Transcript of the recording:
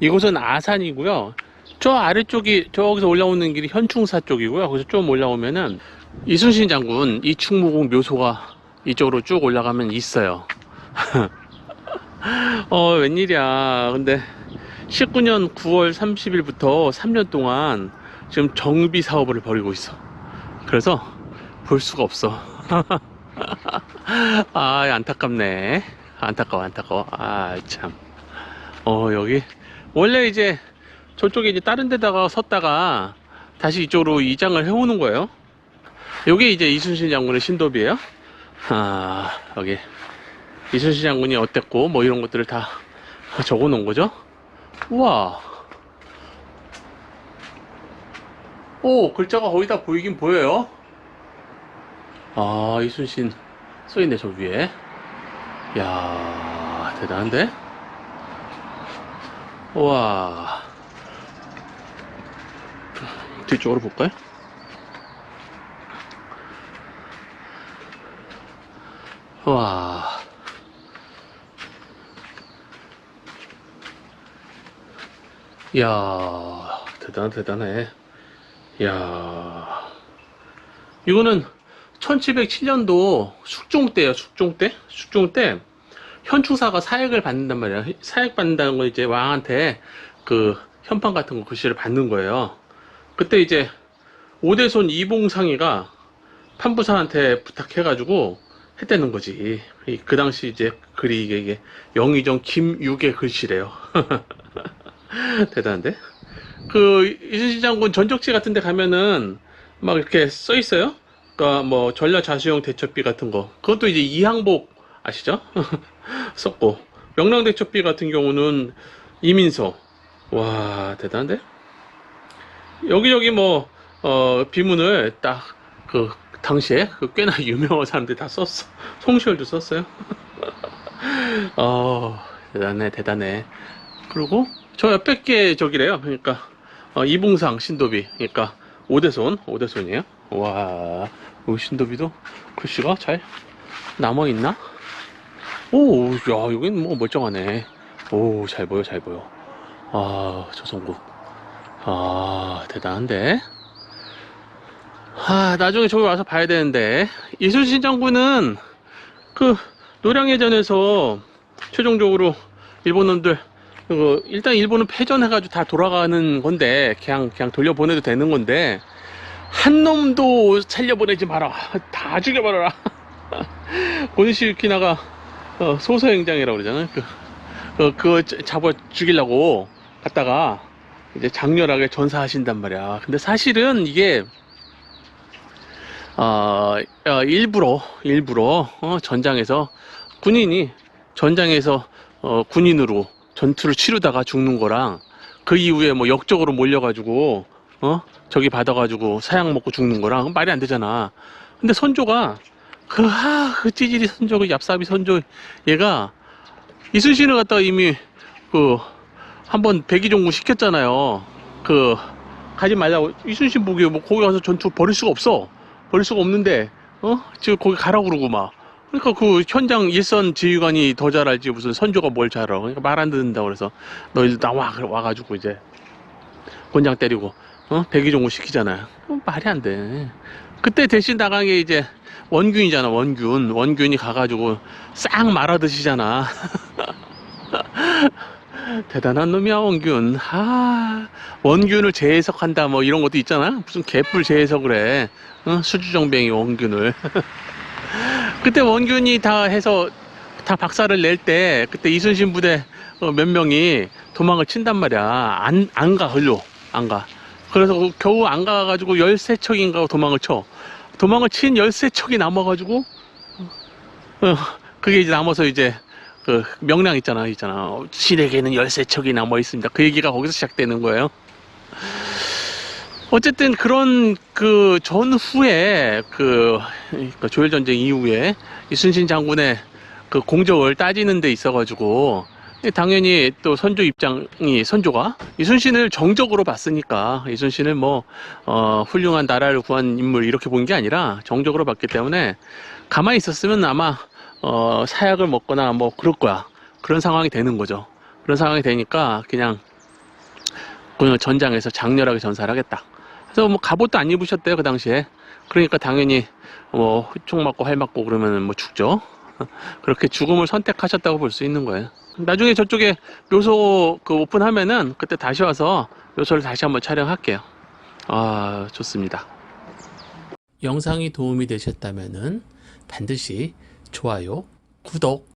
이곳은 아산이고요. 저 아래쪽이 저기서 올라오는 길이 현충사 쪽이고요. 거기서 좀 올라오면은 이순신 장군 이충무공 묘소가 이쪽으로 쭉 올라가면 있어요. 어 웬일이야. 근데 19년 9월 30일부터 3년 동안 지금 정비 사업을 벌이고 있어. 그래서 볼 수가 없어. 아 안타깝네. 안타까워 안타까워. 아 참. 어 여기 원래 이제 저쪽에 이제 다른 데다가 섰다가 다시 이쪽으로 이장을 해오는 거예요. 요게 이제 이순신 장군의 신도비예요. 아 여기 이순신 장군이 어땠고 뭐 이런 것들을 다 적어 놓은 거죠. 우와. 오 글자가 거의 다 보이긴 보여요. 아 이순신 써 있네 저 위에. 야 대단한데? 우와. 뒤쪽으로 볼까요? 와. 이야, 대단, 대단해. 이야. 이거는 1707년도 숙종 때예요, 숙종 때? 숙종 때 현충사가 사액을 받는단 말이야. 사액 받는다는 건 이제 왕한테 그 현판 같은 거 글씨를 받는 거예요. 그때 이제 오대손 이봉상이가 판부사한테 부탁해가지고 했다는 거지. 이- 그 당시 이제 글이 이게, 이게 영의정 김육의 글씨래요. 대단한데? 그 이순신 장군 전적지 같은 데 가면은 막 이렇게 써 있어요. 그러니까 뭐 전략 자수용 대첩비 같은 거. 그것도 이제 이항복 아시죠? 썼고 명랑 대첩비 같은 경우는 이민서. 와, 대단한데? 여기저기 뭐 어, 비문을 딱 그 당시에 그 꽤나 유명한 사람들이 다 썼어. 송시열도 썼어요. 어, 대단해, 대단해. 그리고 저 옆에 게 저기래요. 그러니까 어, 이봉상 신도비. 그러니까 오대손, 오대손이에요. 와, 이 신도비도 글씨가 잘 남아 있나? 오, 야, 여긴 뭐 멀쩡하네. 오, 잘 보여, 잘 보여. 아, 조선국. 아, 대단한데? 아, 나중에 저기 와서 봐야 되는데. 이순신 장군은 그 노량해전에서 최종적으로 일본 놈들 그 일단 일본은 패전해가지고 다 돌아가는 건데 그냥 그냥 돌려보내도 되는 건데 한 놈도 살려보내지 마라 다 죽여버려라 고니시 유키나가 어, 소서행장이라고 그러잖아요 그, 그, 그거 자- 잡아 죽이려고 갔다가 이제 장렬하게 전사하신단 말이야 근데 사실은 이게 어, 어, 일부러 일부러 어, 전장에서 군인이 전장에서 어, 군인으로 전투를 치르다가 죽는 거랑 그 이후에 뭐 역적으로 몰려가지고 어 저기 받아가지고 사약 먹고 죽는 거랑 말이 안 되잖아. 근데 선조가 그, 하, 그 찌질이 선조, 그 얍삽이 선조 얘가 이순신을 갖다가 이미 그 한번 백의종군 시켰잖아요. 그 가지 말라고 이순신 보기에 뭐 거기 가서 전투 벌일 수가 없어. 벌일 수가 없는데 어 지금 거기 가라고 그러고 막 그러니까 그 현장 일선 지휘관이 더 잘 알지 무슨 선조가 뭘 잘 알아. 그러니까 말 안 듣는다 그래서 너희들 나와 와가지고 이제 권장 때리고 어 백의종군 시키잖아요. 어, 말이 안 돼. 그때 대신 나간 게 이제 원균이잖아 원균 원균이 가가지고 싹 말아 드시잖아. 대단한 놈이야 원균. 아 원균을 재해석한다 뭐 이런 것도 있잖아. 무슨 개뿔 재해석을 해. 어? 수주정뱅이 원균을. 그때 원균이 다 해서 다 박살을 낼 때 그때 이순신 부대 어, 몇 명이 도망을 친단 말이야. 안, 안 가, 걸로. 안 가. 그래서 그 겨우 안 가가지고 13척인가 도망을 쳐. 도망을 친 13척이 남아가지고, 어, 그게 이제 남아서 이제 그 명량 있잖아, 있잖아. 어, 신에게는 13척이 남아 있습니다. 그 얘기가 거기서 시작되는 거예요. 어쨌든 그런 그 전후에 그 그러니까 조일 전쟁 이후에 이순신 장군의 그 공적을 따지는 데 있어가지고 당연히 또 선조 입장이 선조가 이순신을 정적으로 봤으니까 이순신을 뭐 어, 훌륭한 나라를 구한 인물 이렇게 본 게 아니라 정적으로 봤기 때문에 가만히 있었으면 아마 어, 사약을 먹거나 뭐 그럴 거야 그런 상황이 되는 거죠 그런 상황이 되니까 그냥 그냥 전장에서 장렬하게 전사를 하겠다. 그래서 뭐 갑옷도 안 입으셨대요 그 당시에. 그러니까 당연히 뭐 총 맞고 활 맞고 그러면 뭐 죽죠. 그렇게 죽음을 선택하셨다고 볼 수 있는 거예요. 나중에 저쪽에 묘소 그 오픈하면은 그때 다시 와서 묘소를 다시 한번 촬영할게요. 아 좋습니다. 영상이 도움이 되셨다면은 반드시 좋아요, 구독